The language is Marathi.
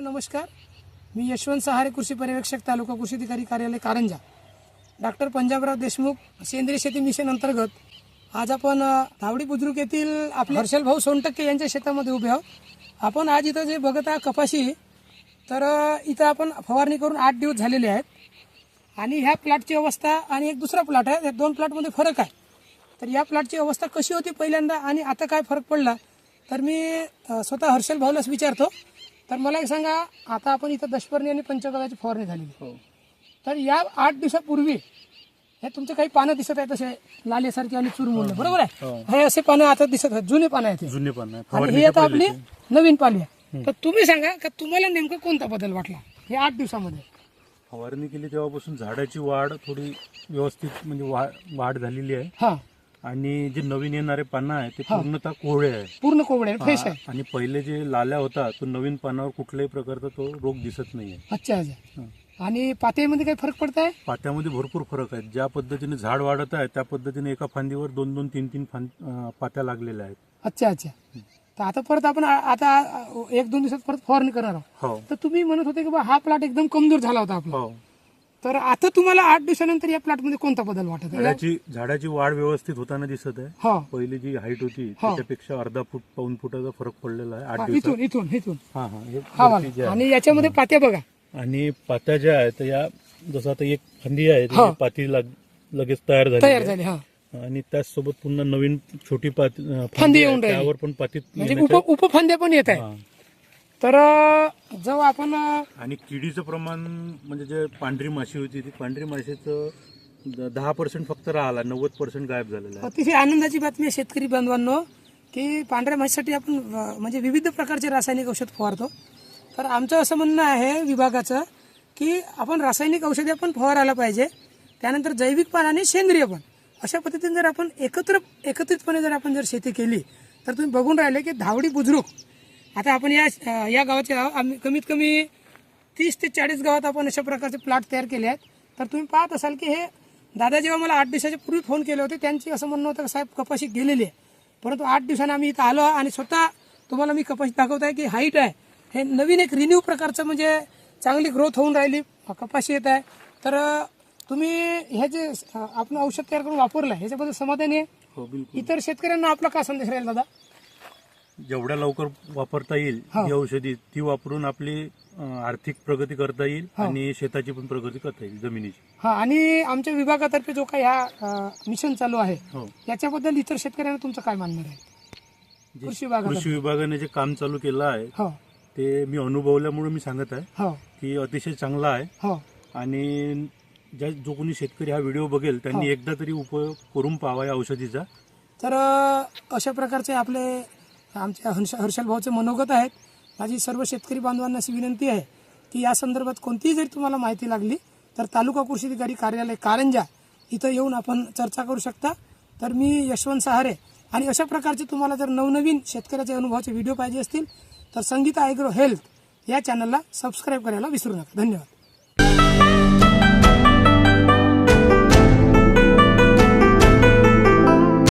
नमस्कार. मी यशवंत सहारे कृषी पर्यवेक्षक तालुका कृषी अधिकारी कार्यालय कारंजा. डॉक्टर पंजाबराव देशमुख सेंद्रिय शेती मिशन अंतर्गत आज आपण धावडी बुद्रुक येथील आपले हर्षल भाऊ सोनटक्के यांच्या शेतामध्ये उभे आहोत. आपण आज इथं जे बघत आहात कपाशी तर इथं आपण फवारणी करून आठ दिवस झालेले आहेत. आणि ह्या प्लॉटची अवस्था आणि एक दुसरा प्लॉट आहे. या दोन प्लॉटमध्ये फरक आहे. तर या प्लॉटची अवस्था कशी होती पहिल्यांदा आणि आता काय फरक पडला? तर मी स्वतः हर्षल भाऊलाच विचारतो. तर मला एक सांगा आता आपण इथं दशपर्णी आणि पंचगव्याची फवारणी झालेली तर या आठ दिवसापूर्वी हे तुमचे काही पानं दिसत आहेत तसे लालेसारखे आणि चुरमुरले बरोबर आहे? हे. असे पानं आता दिसत आहेत जुने पानं आहेत हे. जुने आहे आणि ही आता आपली नवीन पाली आहे. तर तुम्ही सांगा का तुम्हाला नेमकं कोणता बदल वाटला हे आठ दिवसामध्ये? फवारणी केली तेव्हापासून झाडाची वाढ थोडी व्यवस्थित म्हणजे वाढ झालेली आहे. हा. आणि जे नवीन येणारे पानं आहे ते पूर्णतः कोवळे आहे पूर्ण कोवडे फ्रेश आहे आणि पहिले जे लाल्या होता तो नवीन पानावर कुठल्याही प्रकारचा तो रोग दिसत नाहीये. अच्छा अच्छा. आणि पातळीमध्ये काही फरक पडत आहे पात्यामध्ये भरपूर फरक आहेत. ज्या पद्धतीने झाड वाढत आहे त्या पद्धतीने एका फांदीवर दोन दोन तीन तीन अं, पात्या लागलेल्या आहेत. अच्छा अच्छा. तर आता परत आपण आ- आता एक दोन दिवसात परत फवारणी करणार आहोत. हो. तर तुम्ही म्हणत होते की बा हा प्लॉट एकदम कमजोर झाला होता आपला. हो. तर आता तुम्हाला आठ दिवसानंतर या प्लॉटमध्ये कोणता बदल वाटत आहे? झाडाची झाडाची वाढ व्यवस्थित होताना दिसत आहे. हा. पहिली जी हाईट होती त्याच्यापेक्षा अर्धा फूट पाऊन फुटाचा फरक पडलेला आहे. आठ दिवसात. इथून इथून इथून. हा हा हे हा वरती जे वाला आहे. आणि याच्यामध्ये पात्या बघा. आणि पात्या ज्या आहेत या जसं आता एक फांदी आहे हा. पाती लाग- लगेच तयार झाली तयार झाले हा. आणि त्याचसोबत पुन्हा नवीन छोटी पाती अं, फांदी येऊन राहिली. त्यावर पण पातीत म्हणजे येण्याच्या- उप उपफांद्या पण येत आहे हा. तर जेव्हा आपण आणि किडीचं प्रमाण म्हणजे जे पांढरी माशी होती ती पांढरी माशीचं द- दहा पर्सेंट फक्त राहिला नव्वद पर्सेंट गायब झालेला आहे. अतिशय आनंदाची बातमी आहे शेतकरी बांधवांनो की पांढऱ्या माशीसाठी आपण अ, म्हणजे विविध प्रकारचे रासायनिक औषध फवारतो. तर आमचं असं म्हणणं आहे विभागाचं की आपण रासायनिक औषधे आपण फवारायला पाहिजे. त्यानंतर जैविक पण आणि सेंद्रिय पण अशा पद्धतीने जर आपण एकत्र एकत्रितपणे जर आपण जर शेती केली तर तुम्ही बघून राहिले की धावडी बुजुर्ग आता आपण या या गावाचे आम्ही कमीत कमी तीस ते चाळीस गावात आपण अशा प्रकारचे प्लॉट तयार केले आहेत. तर तुम्ही पाहत असाल की हे दादा जेव्हा मला आठ दिवसाच्या पूर्वी फोन केले होते. त्यांची असं म्हणणं होतं की साहेब कपाशी गेलेली आहे. परंतु आठ दिवसांनी आम्ही इथं आलो आणि स्वतः तुम्हाला मी कपाशी दाखवत आहे की हाईट आहे. हे नवीन एक रिन्यू प्रकारचं म्हणजे चांगली ग्रोथ होऊन राहिली. कपाशी येत आहे. तर तुम्ही हे जे आपण औषध तयार करून वापरलं ह्याच्याबद्दल समाधानी आहे? हो इतर शेतकऱ्यांना आपला काय संदेश राहील दादा? जेवढ्या लवकर वापरता येईल हा. ही औषधी ती वापरून आपली अं, आर्थिक प्रगती करता येईल आणि शेताची पण प्रगती करता येईल जमिनीची. हा आणि आमच्या विभागातर्फे जो काही हा अं, मिशन चालू आहे हो. याच्याबद्दल इतर शेतकऱ्यांना तुमचं काय म्हणणं आहे? जे कृषी विभागाने जे काम चालू केलं आहे हो. ते मी अनुभवल्यामुळे मी सांगत आहे हो. की अतिशय चांगला आहे. हो. आणि ज्या जो कोणी शेतकरी हा व्हिडिओ बघेल त्यांनी. एकदा तरी उपयोग करून पाहावा या औषधीचा. तर अ, अशा प्रकारचे आपले आमच्या हर्ष हर्षल भाऊचे मनोगत आहेत. माझी सर्व शेतकरी बांधवांना अशी विनंती आहे की या संदर्भात कोणतीही जरी तुम्हाला माहिती लागली तर तालुका कृषी अधिकारी कार्यालय कारंजा इथं येऊन आपण चर्चा करू शकता. तर मी यशवंत सहारे आणि अशा प्रकारचे तुम्हाला जर नवनवीन शेतकऱ्याच्या अनुभवाचे व्हिडिओ पाहिजे असतील तर संगीता ॲग्रो हेल्थ या चॅनलला सबस्क्राईब करायला विसरू नका. धन्यवाद.